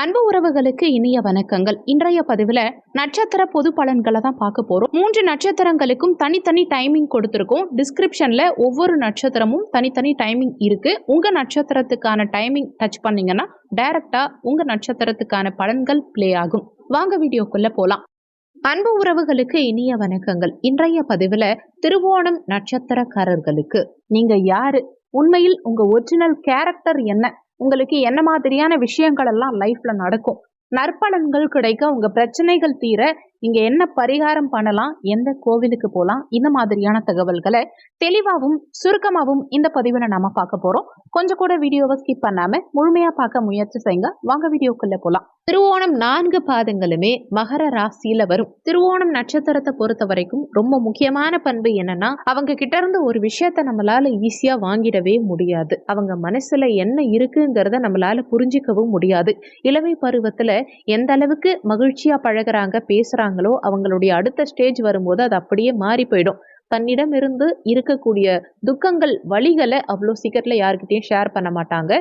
அன்பு உறவுகளுக்கு இனிய வணக்கங்கள். இன்றைய பதிவில் நட்சத்திர பொது பலன்களை தான் பார்க்க போகிறோம் மூன்று நட்சத்திரங்களுக்கும் தனித்தனி டைமிங் கொடுத்துருக்கோம். டிஸ்கிரிப்ஷனில் ஒவ்வொரு நட்சத்திரமும் தனித்தனி டைமிங் இருக்குது உங்கள் நட்சத்திரத்துக்கான டைமிங் டச் பண்ணீங்கன்னா டைரெக்டாக உங்கள் நட்சத்திரத்துக்கான பலன்கள் ப்ளே ஆகும். வாங்க வீடியோக்குள்ளே போகலாம் அன்பு உறவுகளுக்கு இனிய வணக்கங்கள். இன்றைய பதிவில் திருவோணம் நட்சத்திரக்காரர்களுக்கு. நீங்கள் யாரு? உண்மையில் உங்கள் ஒரிஜினல் கேரக்டர் என்ன? உங்களுக்கு என்ன மாதிரியான விஷயங்கள் எல்லாம் லைஃப்ல நடக்கும்? நற்பலன்கள் கிடைக்க உங்க பிரச்சனைகள் தீர இங்க என்ன பரிகாரம் பண்ணலாம் எந்த கோவிலுக்கு போகலாம் இந்த மாதிரியான தகவல்களை தெளிவாகவும் சுருக்கமாகவும் இந்த பதிவில் நாம பார்க்க போறோம். கொஞ்சம் கூட வீடியோவை ஸ்கிப் பண்ணாம முழுமையா பார்க்க முயற்சி செய்யுங்க. வாங்க வீடியோக்குள்ள போலாம். திருவோணம் நான்கு பாதங்களுமே மகர ராசியில வரும். திருவோணம் நட்சத்திரத்தை பொறுத்த வரைக்கும் ரொம்ப முக்கியமான பண்பு என்னன்னா அவங்க கிட்ட இருந்து ஒரு விஷயத்த நம்மளால ஈஸியா வாங்கிடவே முடியாது. அவங்க மனசுல என்ன இருக்குங்கிறத நம்மளால புரிஞ்சிக்கவும் முடியாது. இளமை பருவத்துல எந்த அளவுக்கு மகிழ்ச்சியா பழகுறாங்க வளர்றாங்களோ அவங்களுடைய அடுத்த ஸ்டேஜ் வரும்போது அது அப்படியே மாறி போயிடும். தன்னிடம் இருந்து இருக்கக்கூடிய துக்கங்கள் வழிகளை அவ்வளோ சீக்கிரத்தில் யாருக்கிட்டையும் ஷேர் பண்ண மாட்டாங்க.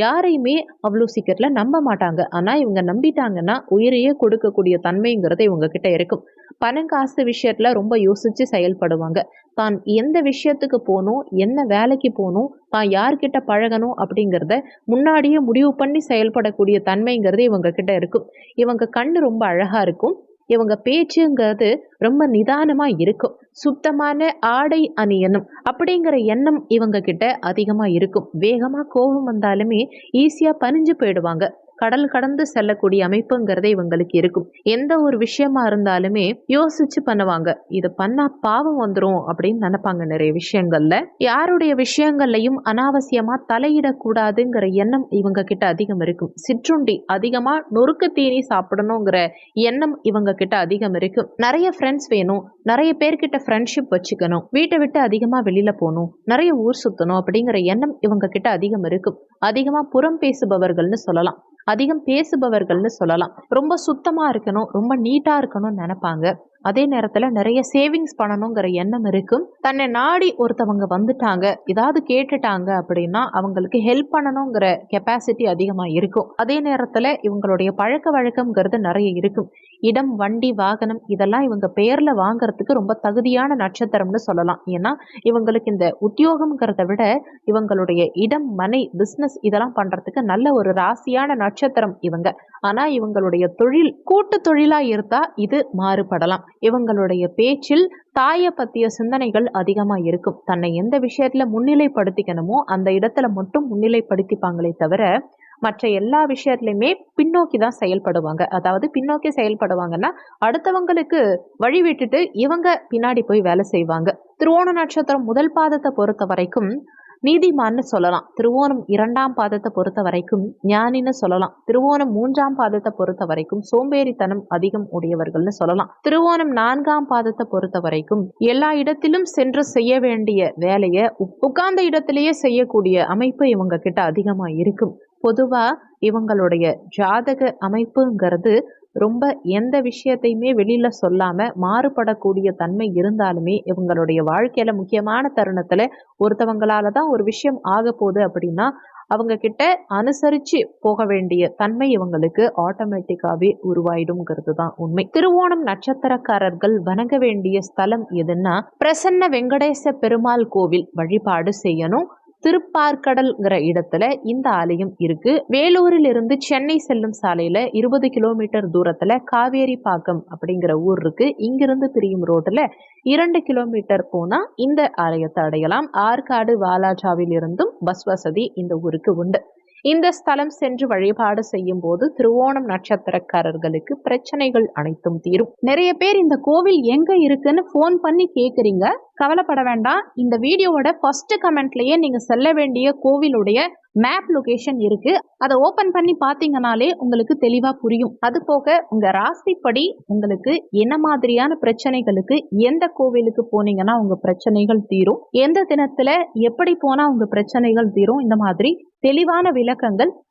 யாரையுமே அவ்வளோ சீக்கிரத்தில் நம்ப மாட்டாங்க. ஆனால் இவங்க நம்பிட்டாங்கன்னா உயிரையே கொடுக்கக்கூடிய தன்மைங்கிறது இவங்க கிட்ட இருக்கும். பணம் காசு விஷயத்தில் ரொம்ப யோசித்து செயல்படுவாங்க. தான் எந்த விஷயத்துக்கு போகணும் என்ன வேலைக்கு போகணும் தான் யார்கிட்ட பழகணும் அப்படிங்கிறத முன்னாடியே முடிவு பண்ணி செயல்படக்கூடிய தன்மைங்கிறது இவங்க கிட்ட இருக்கும். இவங்க கண் ரொம்ப அழகாக இருக்கும். இவங்க பேச்சுங்கிறது ரொம்ப நிதானமாக இருக்கும். சுத்தமான ஆடை அணியணும் அப்படிங்கிற எண்ணம் இவங்க கிட்ட அதிகமாக இருக்கும். வேகமாக கோபம் வந்தாலுமே ஈஸியாக பணிஞ்சு போயிடுவாங்க. கடல் கடந்து செல்லக்கூடிய அமைப்புங்கிறதே இவங்களுக்கு இருக்கும். எந்த ஒரு விஷயமா இருந்தாலுமே யோசிச்சு பண்ணுவாங்க. இதை பண்ணா பாவம் வந்துடும் அப்படின்னு நினைப்பாங்க நிறைய விஷயங்கள்ல. யாருடைய விஷயங்கள்லையும் அனாவசியமா தலையிடக்கூடாதுங்கிற எண்ணம் இவங்க கிட்ட அதிகம் இருக்கும். சிற்றுண்டி அதிகமா நொறுக்கு தீனி சாப்பிடணுங்கிற எண்ணம் இவங்க கிட்ட அதிகம் இருக்கும். நிறைய ஃப்ரெண்ட்ஸ் வேணும். நிறைய பேர்கிட்ட ஃப்ரெண்ட்ஷிப் வச்சுக்கணும். வீட்டை விட்டு அதிகமாக வெளியில் போகணும். நிறைய ஊர் சுற்றணும் அப்படிங்கிற எண்ணம் இவங்க கிட்ட அதிகம் இருக்கும். அதிகமாக புறம் பேசுபவர்கள்னு சொல்லலாம். அதிகம் பேசுபவர்கள்னு சொல்லலாம். ரொம்ப சுத்தமாக இருக்கணும் ரொம்ப நீட்டாக இருக்கணும்னு நினைப்பாங்க. அதே நேரத்தில் நிறைய சேவிங்ஸ் பண்ணணுங்கிற எண்ணம் இருக்கும் தன்னை நாடி ஒருத்தவங்க வந்துட்டாங்க ஏதாவது கேட்டுட்டாங்க அப்படின்னா அவங்களுக்கு ஹெல்ப் பண்ணணுங்கிற கெப்பாசிட்டி அதிகமாக இருக்கும். அதே நேரத்தில் இவங்களுடைய பழக்க வழக்கம்ங்கிறது நிறைய இருக்கும். இடம் வண்டி வாகனம் இதெல்லாம் இவங்க பெயரில் வாங்குறதுக்கு ரொம்ப தகுதியான நட்சத்திரம்னு சொல்லலாம். ஏன்னா இவங்களுக்கு இந்த உத்தியோகம்ங்கிறத விட இவங்களுடைய இடம் மனை பிஸ்னஸ் இதெல்லாம் பண்ணுறதுக்கு நல்ல ஒரு ராசியான நட்சத்திரம் இவங்க. ஆனால் இவங்களுடைய தொழில் கூட்டு தொழிலாக இருந்தால் இது மாறுபடலாம். இவங்களுடைய பேச்சில் தாயை பற்றிய சிந்தனைகள் அதிகமாக இருக்கும். தன்னை எந்த விஷயத்தில் முன்னிலைப்படுத்திக்கணுமோ அந்த இடத்துல மட்டும் முன்னிலைப்படுத்திப்பாங்களே தவிர மற்ற எல்லா விஷயத்துலையுமே பின்னோக்கி தான் செயல்படுவாங்க. அதாவது பின்னோக்கி செயல்படுவாங்கன்னா அடுத்தவங்களுக்கு வழி விட்டுட்டு இவங்க பின்னாடி போய் வேலை செய்வாங்க. திருவோண நட்சத்திரம் முதல் பாதத்தை பொறுத்த வரைக்கும் நீதிமான்னு சொல்லலாம். திருவோணம் இரண்டாம் பாதத்தை பொறுத்த வரைக்கும் ஞானின்னு சொல்லலாம். திருவோணம் மூன்றாம் பாதத்தை பொறுத்த வரைக்கும் சோம்பேறித்தனம் அதிகம் உடையவர்கள்னு சொல்லலாம். திருவோணம் நான்காம் பாதத்தை பொறுத்த வரைக்கும் எல்லா இடத்திலும் சென்று செய்ய வேண்டிய வேலையை உட்கார்ந்த இடத்திலேயே செய்யக்கூடிய அமைப்பு இவங்க கிட்ட அதிகமா இருக்கும். பொதுவா இவங்களுடைய ஜாதக அமைப்புங்கிறது ரொம்ப எந்த விஷயத்தையுமே வெளியில சொல்லாம மாறுபடக்கூடிய தன்மை இருந்தாலுமே இவங்களுடைய வாழ்க்கையில முக்கியமான தருணத்துல ஒருத்தவங்களால தான் ஒரு விஷயம் ஆக போகுது அப்படின்னா அவங்க கிட்ட அனுசரிச்சு போக வேண்டிய தன்மை இவங்களுக்கு ஆட்டோமேட்டிக்காவே உருவாயிடும்ங்கிறது தான் உண்மை. திருவோணம் நட்சத்திரக்காரர்கள் வணங்க வேண்டிய ஸ்தலம் எதுன்னா பிரசன்ன வெங்கடேச பெருமாள் கோவில் வழிபாடு செய்யணும். திருப்பார்கடல்ங்கிற இடத்துல இந்த ஆலயம் இருக்கு. வேலூரில் இருந்து சென்னை செல்லும் சாலையில இருபது கிலோமீட்டர் தூரத்துல காவேரி பாக்கம் அப்படிங்கிற ஊர் இருக்கு. இங்கிருந்து பிரியும் ரோட்ல இரண்டு கிலோமீட்டர் போனா இந்த ஆலயத்தை அடையலாம். ஆற்காடு வாலாஜாவில் இருந்தும் பஸ் வசதி இந்த ஊருக்கு உண்டு. இந்த ஸ்தலம் சென்று வழிபாடு செய்யும் போது திருவோணம் நட்சத்திரக்காரர்களுக்கு பிரச்சனைகள் அனைத்தும் தீரும். நிறைய பேர் இந்த கோவில் எங்க இருக்குன்னு போன் பண்ணி கேக்குறீங்க. கவலைப்பட வேண்டாம். இந்த வீடியோவோட ஃபர்ஸ்ட் கமெண்ட்லயே நீங்க செல்ல வேண்டிய கோவிலுடைய மேப் லொகேஷன் இருக்கு. அதை ஓபன் பண்ணி பாத்தீங்கனாலே உங்களுக்கு தெளிவா புரியும். அது போக உங்க ராசிப்படி உங்களுக்கு என்ன மாதிரியான பிரச்சனைகளுக்கு எந்த கோவிலுக்கு போனீங்கன்னா உங்க பிரச்சனைகள் தீரும். எந்த தினத்துல எப்படி போனா உங்க பிரச்சனைகள் தீரும். இந்த மாதிரி தெளிவான விளக்கங்கள்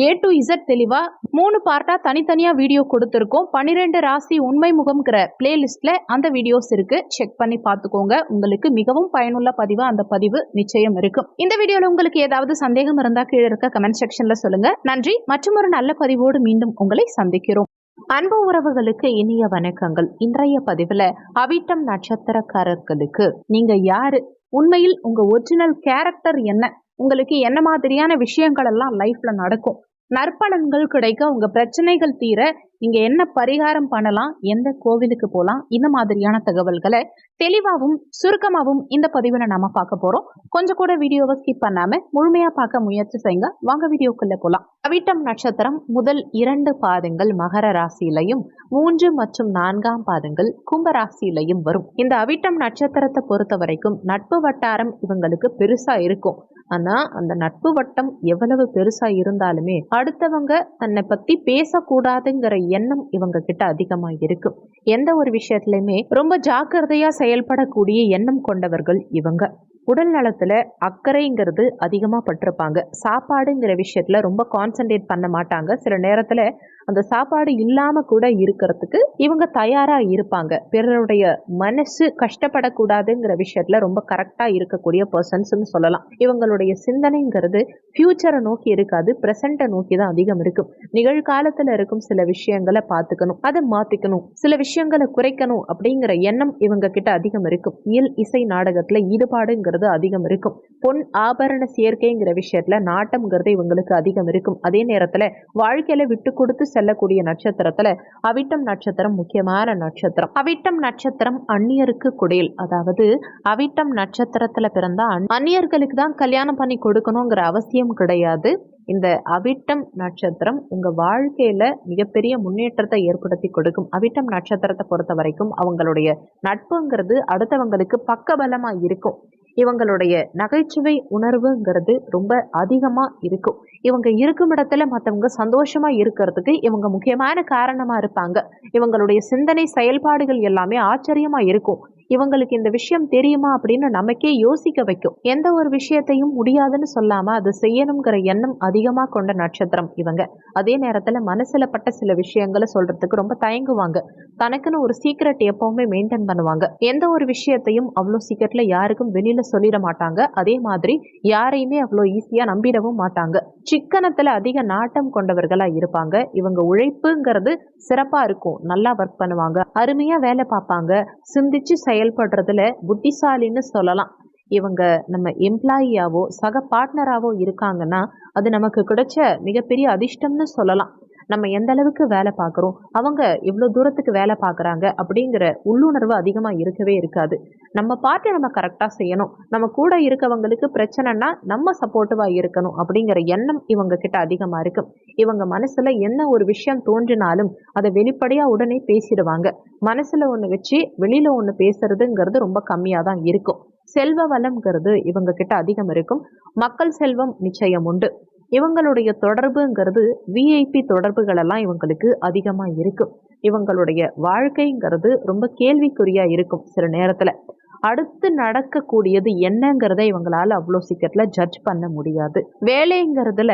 ஏ டு இசட் தெளிவா மூணு பார்ட்டா தனித்தனியா வீடியோ கொடுத்துருக்கோம். பன்னிரெண்டு ராசி உண்மை முகம்ங்கிற பிளேலிஸ்ட்ல அந்த வீடியோஸ் இருக்கு. செக் பண்ணி பார்த்துக்கோங்க. உங்களுக்கு மிகவும் பயனுள்ள பதிவு. அந்த பதிவு நிச்சயம் இருக்கும். இந்த வீடியோல உங்களுக்கு ஏதாவது சந்தேகம் இருந்தா கீழே இருக்க கமெண்ட் செக்ஷன்ல சொல்லுங்க. நன்றி. மற்றும் ஒரு நல்ல பதிவோடு மீண்டும் உங்களை சந்திக்கிறோம். அன்பு உறவுகளுக்கு இனிய வணக்கங்கள். இன்றைய பதிவுல அவிட்டம் நட்சத்திரக்காரர்களுக்கு நீங்க யாரு? உண்மையில் உங்க ஒரிஜினல் கேரக்டர் என்ன? உங்களுக்கு என்ன மாதிரியான விஷயங்கள் எல்லாம் லைஃப்ல நடக்கும்? நற்பலன்கள் கிடைக்க உங்க பிரச்சனைகள் தீர இங்கே என்ன பரிகாரம் பண்ணலாம் எந்த கோவிலுக்கு போகலாம் இந்த மாதிரியான தகவல்களை தெளிவாகவும் சுருக்கமாகவும் இந்த பதிவில் நாம பார்க்க போறோம். கொஞ்சம் கூட வீடியோவை ஸ்கிப் பண்ணாம முழுமையா பார்க்க முயற்சி செய்யுங்க. வாங்க வீடியோக்குள்ள போகலாம் அவிட்டம் நட்சத்திரம் முதல் இரண்டு பாதங்கள் மகர ராசியிலையும் மூன்று மற்றும் நான்காம் பாதங்கள் கும்ப ராசியிலையும் வரும். இந்த அவிட்டம் நட்சத்திரத்தை பொறுத்த வரைக்கும் நட்பு வட்டாரம் இவங்களுக்கு பெருசா இருக்கும். ஆனா அந்த நட்பு வட்டம் எவ்வளவு பெருசா இருந்தாலுமே அடுத்தவங்க தன்னை பத்தி பேசக்கூடாதுங்கிற எண்ணம் இவங்க கிட்ட அதிகமா இருக்கும் எந்த ஒரு விஷயத்துலையுமே ரொம்ப ஜாக்கிரதையா செயல்படக்கூடிய எண்ணம் கொண்டவர்கள் இவங்க. உடல் நலத்துல அக்கறைங்கிறது அதிகமாக பட்டிருப்பாங்க. சாப்பாடுங்கிற விஷயத்துல ரொம்ப கான்சென்ட்ரேட் பண்ண மாட்டாங்க. சில நேரத்துல அந்த சாப்பாடு இல்லாம கூட இருக்கிறதுக்கு இவங்க தயாரா இருப்பாங்க. பிறருடைய மனசு கஷ்டப்படக்கூடாதுங்கிற விஷயத்துல ரொம்ப கரெக்டா இருக்கக்கூடிய பர்சன்ஸ்னு சொல்லலாம். இவங்களுடைய சிந்தனைங்கிறது ஃபியூச்சரை நோக்கி இருக்காது ப்ரெசண்ட்டை நோக்கி தான் அதிகம் இருக்கும். நிகழ்காலத்துல இருக்கும் சில விஷயங்களை பார்த்துக்கணும் அதை மாத்திக்கணும் சில விஷயங்களை குறைக்கணும் அப்படிங்கிற எண்ணம் இவங்க கிட்ட அதிகம் இருக்கும். இயல் இசை நாடகத்துல ஈடுபாடுங்கிறது அதிகம் இருக்கும். பொன் ஆபரண சேர்க்கைங்கிற விஷயத்துல நாட்டம்ங்கிறது இவங்களுக்கு அதிகம் இருக்கும். அதே நேரத்துல வாழ்க்கையில விட்டு கொடுத்து செல்லக்கூடிய நட்சத்திரத்துல அவிட்டம் நட்சத்திரம் முக்கியமான நட்சத்திரம். அவிட்டம் நட்சத்திரம் அந்நியருக்கு குடில். அதாவது அவிட்டம் நட்சத்திரத்துல பிறந்தா அந்நியர்களுக்கு தான் கல்யாணம் பண்ணி கொடுக்கணுங்கிற அவசியம் கிடையாது. இந்த அவிட்டம் நட்சத்திரம் உங்க வாழ்க்கையில மிகப்பெரிய முன்னேற்றத்தை ஏற்படுத்தி கொடுக்கும். அவிட்டம் நட்சத்திரத்தை பொறுத்த வரைக்கும் அவங்களுடைய நட்புங்கிறது அடுத்தவங்களுக்கு பக்கபலமா இருக்கும். இவங்களுடைய நகைச்சுவை உணர்வுங்கிறது ரொம்ப அதிகமாக இருக்கும். இவங்க இருக்கும் இடத்துல மற்றவங்க சந்தோஷமா இருக்கிறதுக்கு இவங்க முக்கியமான காரணமா இருப்பாங்க. இவங்களுடைய சிந்தனை செயல்பாடுகள் எல்லாமே ஆச்சரியமா இருக்கும். இவங்களுக்கு இந்த விஷயம் தெரியுமா அப்படின்னு நமக்கே யோசிக்க வைக்கும். எந்த ஒரு விஷயத்தையும் முடியாதுன்னு சொல்லாம அது செய்யணுங்கிற எண்ணம் அதிகமா கொண்ட நட்சத்திரம் இவங்க. அதே நேரத்துல மனசுல பட்ட சில விஷயங்களை சொல்றதுக்கு ரொம்ப தயங்குவாங்க. தனக்குன்னு ஒரு சீக்கிரட் எப்பவுமே மெயின்டைன் பண்ணுவாங்க. எந்த ஒரு விஷயத்தையும் அவ்வளோ சீக்கிரட்ல யாருக்கும் வெளியில சொல்லிட மாட்டாங்க. அதே மாதிரி யாரையுமே அவ்வளோ ஈஸியா நம்பிடவும் மாட்டாங்க. சிக்கனத்துல அதிக நாட்டம் கொண்டவர்களா இருப்பாங்க. இவங்க உழைப்புங்கிறது சிறப்பா இருக்கும். நல்லா ஒர்க் பண்ணுவாங்க. அருமையா வேலை பார்ப்பாங்க. சிந்திச்சு செயல்படுறதுல புத்திசாலின்னு சொல்லலாம். இவங்க நம்ம எம்ப்ளாயியாவோ சக பார்ட்னராகவோ இருக்காங்கன்னா அது நமக்கு கிடைச்ச மிகப்பெரிய அதிர்ஷ்டம்னு சொல்லலாம். நம்ம எந்த அளவுக்கு வேலை பார்க்குறோம்? அவங்க இவ்வளோ தூரத்துக்கு வேலை பார்க்குறாங்க அப்படிங்கிற உள்ளுணர்வு அதிகமாக இருக்கவே இருக்காது. நம்ம பாட்டை நம்ம கரெக்டாக செய்யணும். நம்ம கூட இருக்கவங்களுக்கு பிரச்சனைனா நம்ம சப்போர்ட்டிவாக இருக்கணும் அப்படிங்கிற எண்ணம் இவங்க கிட்ட அதிகமாக இருக்கும் இவங்க மனசில் என்ன ஒரு விஷயம் தோன்றினாலும் அதை வெளிப்படையாக உடனே பேசிடுவாங்க. மனசில் ஒன்று வச்சு வெளியில் ஒன்று பேசுறதுங்கிறது ரொம்ப கம்மியாக தான் இருக்கும். செல்வ வளம்ங்கிறது இவங்க கிட்ட அதிகம் இருக்கும். மக்கள் செல்வம் நிச்சயம் உண்டு. இவங்களுடைய தொடர்புங்கிறது விஐபி தொடர்புகளெல்லாம் இவங்களுக்கு அதிகமாக இருக்கும் இவங்களுடைய வாழ்க்கைங்கிறது ரொம்ப கேள்விக்குறியாக இருக்கும் சில நேரத்தில். அடுத்து நடக்கக்கூடியது என்னங்கிறத இவங்களால அவ்வளோ சீக்கிரத்தில் ஜட்ஜ் பண்ண முடியாது. வேலைங்கிறதுல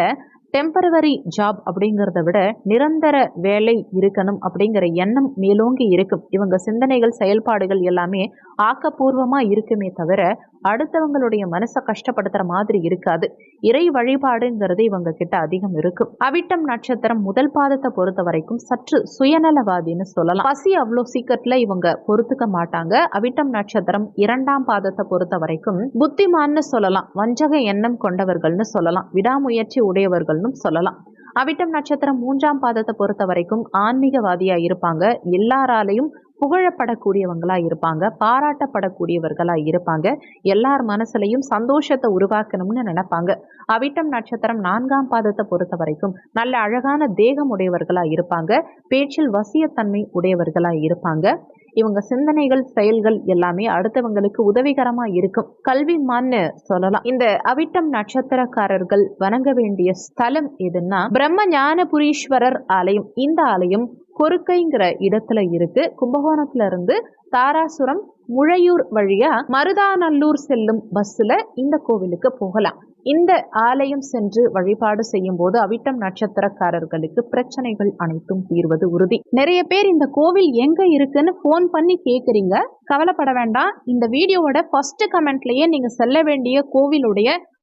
டெம்பரவரி ஜாப் அப்படிங்கிறத விட நிரந்தர வேலை இருக்கணும் அப்படிங்கிற எண்ணம் மேலோங்கி இருக்கும். இவங்க சிந்தனைகள் செயல்பாடுகள் எல்லாமே ஆக்கப்பூர்வமாக இருக்குமே தவிர அடுத்தவங்களுடைய மனசை கஷ்டப்படுத்துற மாதிரி இருக்காது. இறை வழிபாடுங்கிறது இவங்க கிட்ட அதிகம் இருக்கும். அவிட்டம் நட்சத்திரம் முதல் பாதத்தை பொறுத்த வரைக்கும் சற்று சுயநலவாதின்னு சொல்லலாம். பசி அவ்வளோ சீக்கிரத்துல இவங்க பொறுத்துக்க மாட்டாங்க. அவிட்டம் நட்சத்திரம் இரண்டாம் பாதத்தை பொறுத்த வரைக்கும் புத்திமான்னு சொல்லலாம். வஞ்சக எண்ணம் கொண்டவர்கள்னு சொல்லலாம். விடாமுயற்சி உடையவர்கள் உடையவர்கள்னு சொல்லலாம். அவிட்டம் நட்சத்திரம் மூன்றாம் பாதத்தை பொறுத்த வரைக்கும் ஆன்மீகவாதியா இருப்பாங்க. எல்லாராலையும் புகழப்படக்கூடியவங்களா இருப்பாங்க. பாராட்டப்படக்கூடியவர்களா இருப்பாங்க. எல்லார் மனசுலையும் சந்தோஷத்தை உருவாக்கணும்னு நினைப்பாங்க. அவிட்டம் நட்சத்திரம் நான்காம் பாதத்தை பொறுத்த வரைக்கும் நல்ல அழகான தேகம் உடையவர்களா இருப்பாங்க. பேச்சில் வசியத்தன்மை உடையவர்களா இருப்பாங்க. இவங்க சிந்தனைகள் செயல்கள் எல்லாமே அடுத்தவங்களுக்கு உதவிகரமா இருக்கும். கல்விமான்னு சொல்லலாம். இந்த அவிட்டம் நட்சத்திரக்காரர்கள் வணங்க வேண்டிய ஸ்தலம் எதுன்னா பிரம்ம ஞானபுரீஸ்வரர் ஆலயம். இந்த ஆலயம் கொருக்கைங்கிற இடத்துல இருக்கு. கும்பகோணத்துல இருந்து தாராசுரம் முழையூர் வழியா மருதாநல்லூர் செல்லும் பஸ்ல இந்த கோவிலுக்கு போகலாம். இந்த ஆலயம் சென்று வழிபாடு செய்யும் போது அவிட்டம் நட்சத்திரக்காரர்களுக்கு பிரச்சனைகள் அனைத்தும் தீர்வது உறுதி. நிறைய பேர் இந்த கோவில் எங்க இருக்குன்னு ஃபோன் பண்ணி கேக்குறீங்க. கவலைப்பட வேண்டாம். இந்த வீடியோவோட ஃபர்ஸ்ட் கமெண்ட்லயே நீங்க செல்ல வேண்டிய கோவிலுடைய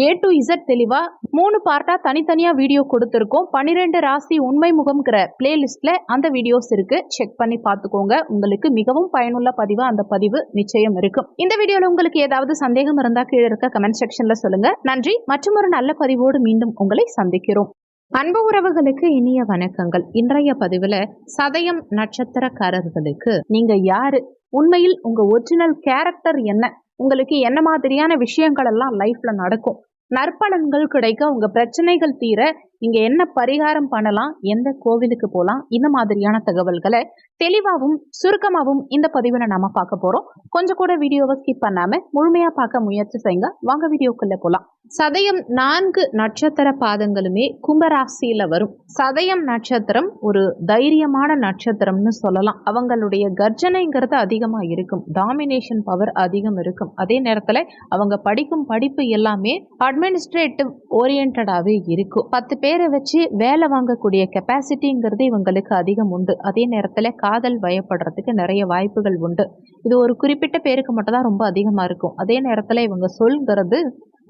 ஏ டு இசட் தெளிவா மூணு பார்ட்டா தனித்தனியா வீடியோ கொடுத்துருக்கோம். பன்னிரெண்டு ராசி உண்மை முகம்ங்கிற பிளேலிஸ்ட்ல அந்த வீடியோஸ் இருக்கு. செக் பண்ணி பார்த்துக்கோங்க. உங்களுக்கு மிகவும் பயனுள்ள பதிவா அந்த பதிவு நிச்சயம் இருக்கும். இந்த வீடியோல உங்களுக்கு ஏதாவது சந்தேகம் இருந்தா கீழே இருக்க கமெண்ட் செக்ஷன்ல சொல்லுங்க. நன்றி. மற்றும் ஒரு நல்ல பதிவோடு மீண்டும் உங்களை சந்திக்கிறோம். அன்பு உறவுகளுக்கு இனிய வணக்கங்கள். இன்றைய பதிவுல சதயம் நட்சத்திரக்காரர்களுக்கு நீங்க யாரு? உண்மையில் உங்க ஒரிஜினல் கேரக்டர் என்ன? உங்களுக்கு என்ன மாதிரியான விஷயங்கள் எல்லாம் லைஃப்ல நடக்கும்? நற்பலன்கள் கிடைக்க உங்க பிரச்சனைகள் தீர இங்கே என்ன பரிகாரம் பண்ணலாம் எந்த கோவிலுக்கு போகலாம் இந்த மாதிரியான தகவல்களை தெளிவாகவும் சுருக்கமாகவும் இந்த பதிவில் நாம பார்க்க போறோம். கொஞ்சம் கூட வீடியோவை ஸ்கிப் பண்ணாம முழுமையா பார்க்க முயற்சி செய்யுங்க. வாங்க வீடியோக்குள்ள போகலாம் சதயம் நான்கு நட்சத்திர பாதங்களுமே கும்பராசியில வரும். சதயம் நட்சத்திரம் ஒரு தைரியமான நட்சத்திரம்னு சொல்லலாம். அவங்களுடைய கர்ஜனைங்கிறது அதிகமா இருக்கும். டாமினேஷன் பவர் அதிகம் இருக்கும். அதே நேரத்துல அவங்க படிக்கும் படிப்பு எல்லாமே அட்மினிஸ்ட்ரேட்டிவ் ஓரியன்டாவே இருக்கும். பத்து பேர் பேரை வச்சு வேலை வாங்கக்கூடிய கெப்பாசிட்டிங்கிறது இவங்களுக்கு அதிகம் உண்டு. அதே நேரத்தில் காதல் வயப்படுறதுக்கு நிறைய வாய்ப்புகள் உண்டு. இது ஒரு குறிப்பிட்ட பேருக்கு மட்டும் தான் ரொம்ப அதிகமாக இருக்கும். அதே நேரத்தில் இவங்க சொல்கிறது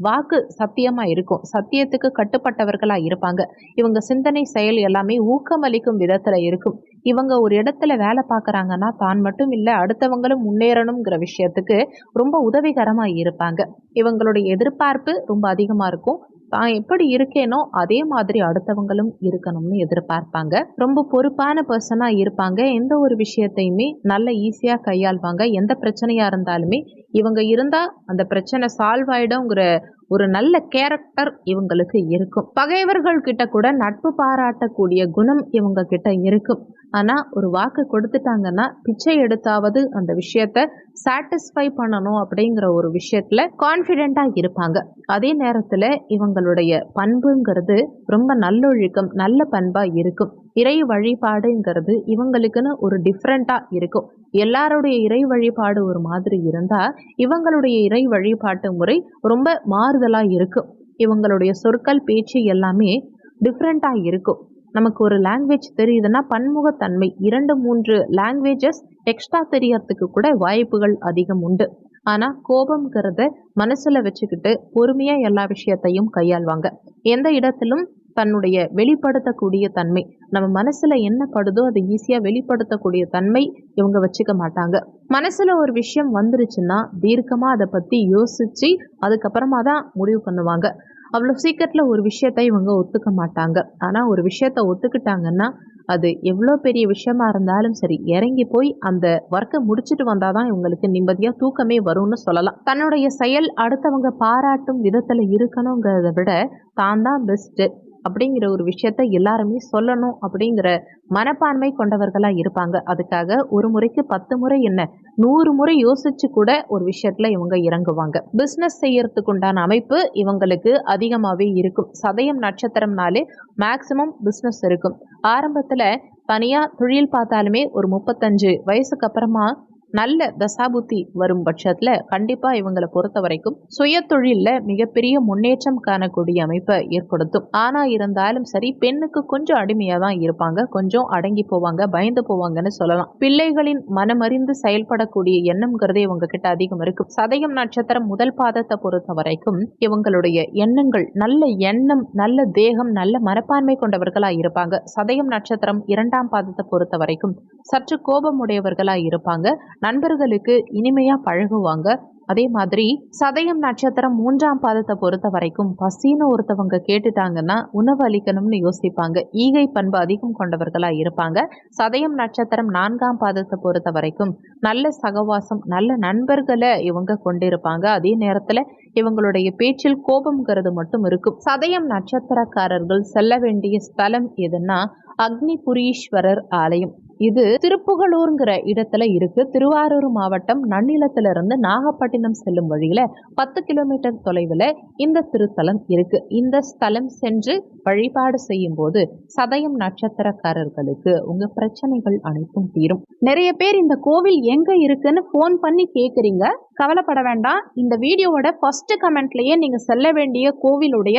வாக்கு சத்தியமா இருக்கும். சத்தியத்துக்கு கட்டுப்பட்டவர்களா இருப்பாங்க. இவங்க சிந்தனை செயல் எல்லாமே ஊக்கமளிக்கும் விதத்துல இருக்கும். இவங்க ஒரு இடத்துல வேலை பார்க்குறாங்கன்னா தான் மட்டும் இல்லை அடுத்தவங்களும் முன்னேறணுங்கிற விஷயத்துக்கு ரொம்ப உதவிகரமா இருப்பாங்க. இவங்களுடைய எதிர்பார்ப்பு ரொம்ப அதிகமா இருக்கும். தான் எப்படி இருக்கேனோ அதே மாதிரி அடுத்தவங்களும் இருக்கணும்னு எதிர்பார்ப்பாங்க. ரொம்ப பொறுப்பான பர்சனாக இருப்பாங்க. எந்த ஒரு விஷயத்தையுமே நல்ல ஈஸியாக கையாள்வாங்க. எந்த பிரச்சனையாக இருந்தாலுமே இவங்க இருந்தால் அந்த பிரச்சனை சால்வ் ஆகிடுங்கிற ஒரு நல்ல கேரக்டர் இவங்களுக்கு இருக்கும். பகைவர்கள் கிட்ட கூட நட்பு பாராட்டக்கூடிய குணம் இவங்க கிட்ட இருக்கும். ஆனால் ஒரு வாக்கு கொடுத்துட்டாங்கன்னா பிச்சை எடுத்தாவது அந்த விஷயத்த சாட்டிஸ்ஃபை பண்ணணும் அப்படிங்கிற ஒரு விஷயத்துல கான்ஃபிடெண்ட்டாக இருப்பாங்க. அதே நேரத்தில் இவங்களுடைய பண்புங்கிறது ரொம்ப நல்லொழுக்கம் நல்ல பண்பாக இருக்கும். இறை வழிபாடுங்கிறது இவங்களுக்குன்னு ஒரு டிஃப்ரெண்ட்டாக இருக்கும். எல்லாருடைய இறை வழிபாடு ஒரு மாதிரி இருந்தால் இவங்களுடைய இறை வழிபாட்டு முறை ரொம்ப மாறுதலாக இருக்கும். இவங்களுடைய சொற்கள் பேச்சு எல்லாமே டிஃப்ரெண்ட்டாக இருக்கும். நமக்கு ஒரு லாங்குவேஜ் தெரியுதுன்னா பன்முகத்தன்மை இரண்டு மூன்று லாங்குவேஜஸ் எக்ஸ்ட்ரா தெரியறதுக்கு கூட வாய்ப்புகள் அதிகம் உண்டு. ஆனால் கோபம்ங்கிறத மனசில் வச்சுக்கிட்டு பொறுமையாக எல்லா விஷயத்தையும் கையாள்வாங்க. எந்த இடத்திலும் தன்னுடைய வெளிப்படுத்தக்கூடிய தன்மை. நம்ம மனசுல என்ன படுதோ அதை ஈஸியா வெளிப்படுத்தக்கூடிய தன்மை இவங்க வச்சுக்க மாட்டாங்க. மனசுல ஒரு விஷயம் வந்துருச்சுன்னா தீர்க்கமா அதை பத்தி யோசிச்சு அதுக்கப்புறமா தான் முடிவு பண்ணுவாங்க. அவ்வளோ சீக்கிரத்தில் ஒரு விஷயத்த இவங்க ஒத்துக்க மாட்டாங்க. ஆனால் ஒரு விஷயத்த ஒத்துக்கிட்டாங்கன்னா அது எவ்வளோ பெரிய விஷயமா இருந்தாலும் சரி இறங்கி போய் அந்த ஒர்க்கை முடிச்சுட்டு வந்தாதான் இவங்களுக்கு நிம்மதியாக தூக்கமே வரும்னு சொல்லலாம். தன்னுடைய செயல் அடுத்தவங்க பாராட்டும் விதத்தில் இருக்கணுங்கிறத விட தான் தான் பெஸ்ட்டு அப்படிங்கிற ஒரு விஷயத்த எல்லாருமே சொல்லணும் அப்படிங்கிற மனப்பான்மை கொண்டவர்களாக இருப்பாங்க. அதுக்காக ஒரு முறைக்கு பத்து முறை என்ன நூறு முறை யோசிச்சு கூட ஒரு விஷயத்துல இவங்க இறங்குவாங்க. பிஸ்னஸ் செய்யறதுக்கு உண்டான அமைப்பு இவங்களுக்கு அதிகமாகவே இருக்கும். சதயம் நட்சத்திரம்னாலே மேக்சிமம் பிஸ்னஸ் இருக்கும். ஆரம்பத்தில் தனியாக தொழில் பார்த்தாலுமே ஒரு முப்பத்தஞ்சு வயசுக்கு அப்புறமா நல்ல தசாபுத்தி வரும் பட்சத்தில் கண்டிப்பாக இவங்களை பொறுத்த வரைக்கும் சுய தொழிலில் மிகப்பெரிய முன்னேற்றம் காணக்கூடிய அமைப்பை ஏற்படுத்தும். ஆனால் இருந்தாலும் சரி பெண்ணுக்கு கொஞ்சம் அடிமையாக தான் இருப்பாங்க. கொஞ்சம் அடங்கி போவாங்க பயந்து போவாங்கன்னு சொல்லலாம். பிள்ளைகளின் மனமறிந்து செயல்படக்கூடிய எண்ணம்ங்கிறதே இவங்க கிட்ட அதிகம் இருக்கும். சதயம் நட்சத்திரம் முதல் பாதத்தை பொறுத்த வரைக்கும் இவங்களுடைய எண்ணங்கள் நல்ல எண்ணம் நல்ல தேகம் நல்ல மனப்பான்மை கொண்டவர்களாக இருப்பாங்க. சதயம் நட்சத்திரம் இரண்டாம் பாதத்தை பொறுத்த வரைக்கும் சற்று கோபமுடையவர்களாக இருப்பாங்க. நண்பர்களுக்கு இனிமையாக பழகுவாங்க. அதே மாதிரி சதயம் நட்சத்திரம் மூன்றாம் பாதத்தை பொறுத்த வரைக்கும் பசின்னு ஒருத்தவங்க கேட்டுட்டாங்கன்னா உணவு அளிக்கணும்னு யோசிப்பாங்க. ஈகை பண்பு அதிகம் கொண்டவர்களாக இருப்பாங்க. சதயம் நட்சத்திரம் நான்காம் பாதத்தை பொறுத்த வரைக்கும் நல்ல சகவாசம் நல்ல நண்பர்களை இவங்க கொண்டிருப்பாங்க. அதே நேரத்தில் இவங்களுடைய பேச்சில் கோபம்ங்கிறது மட்டும் இருக்கும். சதயம் நட்சத்திரக்காரர்கள் செல்ல வேண்டிய ஸ்தலம் எதுன்னா அக்னிபுரீஸ்வரர் ஆலயம். இது திருப்புகலூருங்கிற இடத்துல இருக்கு. திருவாரூர் மாவட்டம் நன்னிலத்திலிருந்து நாகப்பட்டினம் செல்லும் வழியில பத்து கிலோமீட்டர் தொலைவில் இந்த திருத்தலம் இருக்கு. இந்த ஸ்தலம் சென்று வழிபாடு செய்யும் போது சதயம் நட்சத்திரக்காரர்களுக்கு உங்க பிரச்சனைகள் அனைத்தும் தீரும். நிறைய பேர் இந்த கோவில் எங்க இருக்குன்னு ஃபோன் பண்ணி கேக்குறீங்க. கவலைப்பட வேண்டாம். இந்த வீடியோவோட ஃபர்ஸ்ட் கமெண்ட்லயே நீங்க செல்ல வேண்டிய கோவிலுடைய